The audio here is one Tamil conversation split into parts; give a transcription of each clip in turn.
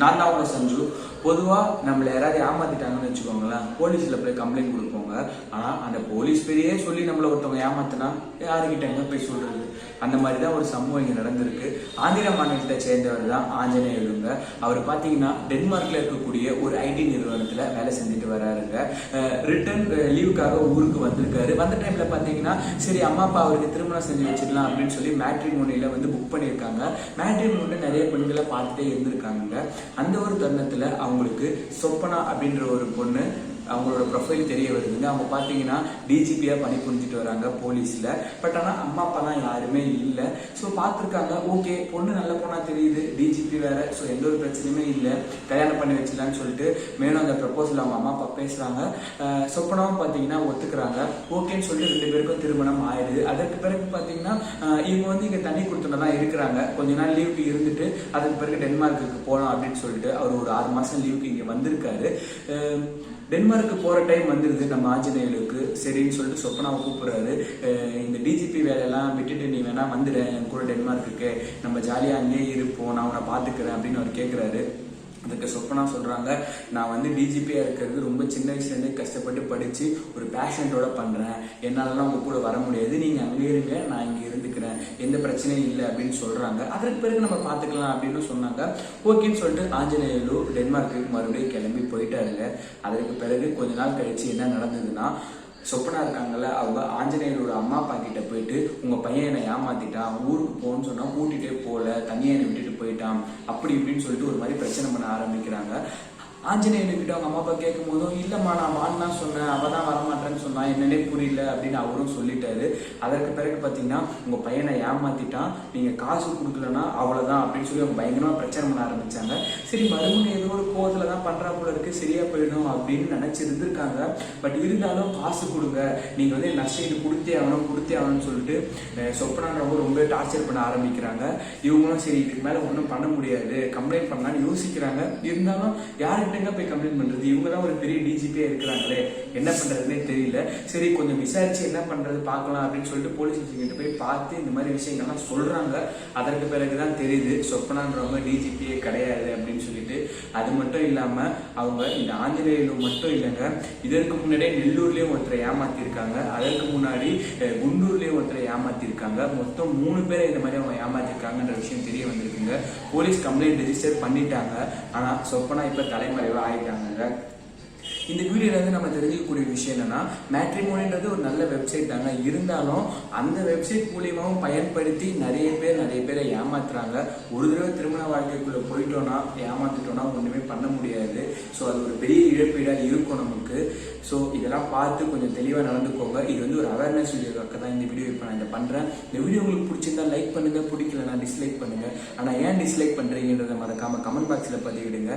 நான் தான் உங்க சஞ்சு பொதுவாக நம்மளை யாராவது ஏமாத்திட்டாங்கன்னு வச்சுக்கோங்களேன் போலீஸில் போய் கம்ப்ளைண்ட் கொடுப்போங்க. ஆனால் அந்த போலீஸ் பேரையே சொல்லி நம்மளை ஒருத்தவங்க ஏமாத்தினா யாருக்கிட்ட எங்கே போய் சொல்கிறது அந்த மாதிரி தான் ஒரு சம்பவம் இங்கே நடந்திருக்கு. ஆந்திர மாநிலத்தை சேர்ந்தவர் தான் ஆஞ்சநேயருங்க அவர் பார்த்தீங்கன்னா டென்மார்க்கில் இருக்கக்கூடிய ஒரு ஐடி நிறுவனத்தில் வேலை செஞ்சுட்டு வராருங்க. ரிட்டர்ன் லீவுக்காக ஊருக்கு வந்திருக்காரு. வந்த டைமில் பார்த்தீங்கன்னா சரி அம்மா அப்பா அவருக்கு திருமணம் செஞ்சு வச்சிடலாம் அப்படின்னு சொல்லி மேட்ரிமோனியில் வந்து புக் பண்ணியிருக்காங்க. மேட்ரிமோனியில் நிறைய பெண்களை பார்த்துட்டே இருந்திருக்காங்க. அந்த ஒரு தருணத்தில் அவங்களுக்கு சொப்பனா அப்படின்ற ஒரு பொண்ணு அவங்களோட ப்ரொஃபைல் தெரிய வருதுங்க அவங்க பார்த்தீங்கன்னா டிஜிபியாக பணிபுரிஞ்சிட்டு வராங்க போலீஸில். பட் ஆனால் அம்மா அப்பாலாம் யாருமே இல்லை. ஸோ பார்த்துருக்காங்க ஓகே பொண்ணு நல்ல பொண்ணாக தெரியுது. டிஜிபி வேறு. ஸோ எந்த ஒரு பிரச்சனையுமே இல்லை. கல்யாணம் பண்ணி வச்சிடலான்னு சொல்லிட்டு மேலும் அந்த ப்ரப்போசல் அவங்க அம்மா அப்பா பேசுகிறாங்க சொப்பனாவும் பார்த்தீங்கன்னா ஒத்துக்கிறாங்க. ஓகேன்னு சொல்லிட்டு ரெண்டு பேருக்கும் திருமணம் ஆயிடுது. அதற்கு பிறகு பார்த்தீங்கன்னா இவங்க வந்து இங்கே தண்ணி கொடுத்துட்டு தான் இருக்கிறாங்க. கொஞ்ச நாள் லீவுக்கு இருந்துட்டு அதுக்கு பிறகு டென்மார்க்குக்கு போகலாம் அப்படின்னு சொல்லிட்டு அவர் ஒரு ஆறு மாதம் லீவுக்கு இங்கே வந்திருக்காரு. டென்மார்க்கு போகிற டைம் வந்துடுது நம்ம ஆஞ்சநேயருக்கு. சரின்னு சொல்லிட்டு சொப்பனாவை கூப்பிடுறாரு. இந்த டிஜிபி வேலையெல்லாம் விட்டுட்டு நீ வேணா வந்துடு என் கூட டென்மார்க்கு நம்ம ஜாலியாக அங்கேயே இருப்போம். நான் உன்னை பார்த்துக்கிறேன் அப்படின்னு அவர் கேட்குறாரு அதுக்கு சொப்பனா சொல்கிறாங்க நான் வந்து டிஜிபியாக இருக்கிறது ரொம்ப சின்ன வயசுலேருந்தே கஷ்டப்பட்டு படித்து ஒரு பேஷண்ட்டோட பண்ணுறேன் என்னாலலாம் உங்கள் கூட வர முடியாது. நீங்கள் அங்கே இருங்க. நான் இங்கே இருந்து எந்த பிரச்சனையும் இல்லை அப்படின்னு சொல்கிறாங்க அதற்கு பிறகு நம்ம பார்த்துக்கலாம் அப்படின்னு சொன்னாங்க. ஓகேன்னு சொல்லிட்டு ஆஞ்சநேயலு டென்மார்க்கு மறுபடியும் கிளம்பி போயிட்டாருங்க. அதற்கு பிறகு கொஞ்ச நாள் கழிச்சு என்ன நடந்ததுன்னா சொப்பனா இருக்காங்கல்ல அவங்க ஆஞ்சநேயரோட அம்மா அப்பா கிட்ட போயிட்டு உங்க பையன் என்னை ஏமாத்திட்டான் ஊருக்கு போகணும்னு சொன்னா கூட்டிகிட்டே போல தனியாக என்னை விட்டுட்டு போயிட்டான். அப்படி இப்படின்னு சொல்லிட்டு ஒரு மாதிரி பிரச்சனை பண்ண ஆரம்பிக்கிறாங்க. ஆஞ்சநேயர்கிட்ட அவங்க அம்மா அப்பா கேட்கும் போதும் இல்லம்மா நான் வான்னு சொன்னேன் அவ தான் வரமாட்டேன்னு சொன்னா என்னன்னே புரியல அப்படின்னு அவரும் சொல்லிட்டாரு. அதற்கு பிறகு பார்த்தீங்கன்னா உங்க பையனை ஏமாத்திட்டான் நீங்க காசு கொடுக்கலன்னா அவ்வளவுதான் அப்படின்னு சொல்லி அவங்க பயங்கரமா பிரச்சனை பண்ண ஆரம்பிச்சாங்க. சரி மறுபடியும் ஏதோ ஒரு கோவத்துல தான் பண்றா போல இருக்கு சரியா போயிடும் அப்படின்னு நினைச்சு இருந்திருக்காங்க. பட் இருந்தாலும் காசு கொடுங்க நீங்க வந்து நஷ்டம் கொடுத்தே ஆகணும் கொடுத்தே ஆகணும்னு சொல்லிட்டு சொப்பனான்றவங்க ரொம்ப டார்ச்சர் பண்ண ஆரம்பிக்கிறாங்க. இவங்களும் சரி இதுக்கு மேல ஒன்றும் பண்ண முடியாது கம்ப்ளைண்ட் பண்ணலான்னு யோசிக்கிறாங்க. இருந்தாலும் யாருக்கிட்டங்க போய் கம்ப்ளைண்ட் பண்றது இவங்க தான் ஒரு பெரிய டிஜிபியா இருக்கிறாங்களே என்ன பண்றதுன்னே தெரியல. சரி கொஞ்சம் விசாரிச்சு என்ன பண்றது பார்க்கலாம் அப்படின்னு சொல்லிட்டு போலீஸ் ஸ்டேஷன் கிட்ட போய் பார்த்து இந்த மாதிரி விஷயங்கள்லாம் சொல்றாங்க. அதற்கு பிறகுதான் தெரியுது சொப்பனான்றவங்க டிஜிபியே கிடையாது அப்படின்னு சொல்லிட்டு. அது மட்டும் இல்லாம அவங்க இந்த ஆஞ்சநேயரும் மட்டும் இல்லைங்க இதற்கு முன்னாடியே நெல்லூர்லயும் ஒருத்தரை ஏமாத்திருக்காங்க. அதற்கு முன்னாடி குண்டூர்லயும் ஒருத்தரை ஏமாத்திருக்காங்க. மொத்தம் மூணு பேரை இந்த மாதிரி அவங்க ஏமாத்திருக்காங்கன்ற விஷயம் தெரிய வந்திருக்குங்க. போலீஸ் கம்ப்ளைண்ட் ரெஜிஸ்டர் பண்ணிட்டாங்க. ஆனா சொப்பனா இப்ப தலைமை தலைமறைவா ஆயிட்டாங்க இந்த வீடியோலேருந்து நம்ம தெரிஞ்சுக்கக்கூடிய விஷயம் என்னன்னா மேட்ரிமோனின்றது ஒரு நல்ல வெப்சைட் தாங்க. இருந்தாலும் அந்த வெப்சைட் மூலியமாவும் பயன்படுத்தி நிறைய பேர் நிறைய பேரை ஏமாத்துறாங்க. ஒரு தடவை திருமண வாழ்க்கைக்குள்ள போயிட்டோம்னா ஏமாத்திட்டோம்னா ஒண்ணுமே பண்ண முடியாது. ஸோ அது ஒரு பெரிய இழப்பீடா இருக்கும் நமக்கு. ஸோ இதெல்லாம் பார்த்து கொஞ்சம் தெளிவாக நடந்துக்கோங்க. இது வந்து ஒரு அவேர்னஸ் வீடியோக்காக தான் இந்த வீடியோ இப்போ நான் இதை பண்ணுறேன் இந்த வீடியோ உங்களுக்கு பிடிச்சிருந்தா லைக் பண்ணுங்க பிடிக்கலன்னா டிஸ்லைக் பண்ணுங்க. ஆனால் ஏன் டிஸ்லைக் பண்ணுறீங்கன்றதை மறக்காமல் கமெண்ட் பாக்ஸில் பதிவிடுங்க.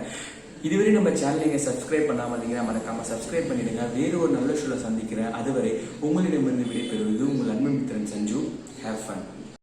இதுவரை நம்ம சேனலை நீங்கள் சப்ஸ்கிரைப் பண்ணாமல் இருந்தீங்கன்னா மறக்காம சப்ஸ்கிரைப் பண்ணிடுங்க. வேறு ஒரு நல்ல ஷோவில் சந்திக்கிறேன். அதுவரை உங்களிடமிருந்து விடைபெறுவது உங்கள் அன்பு மித்திரன் சஞ்சு. Have fun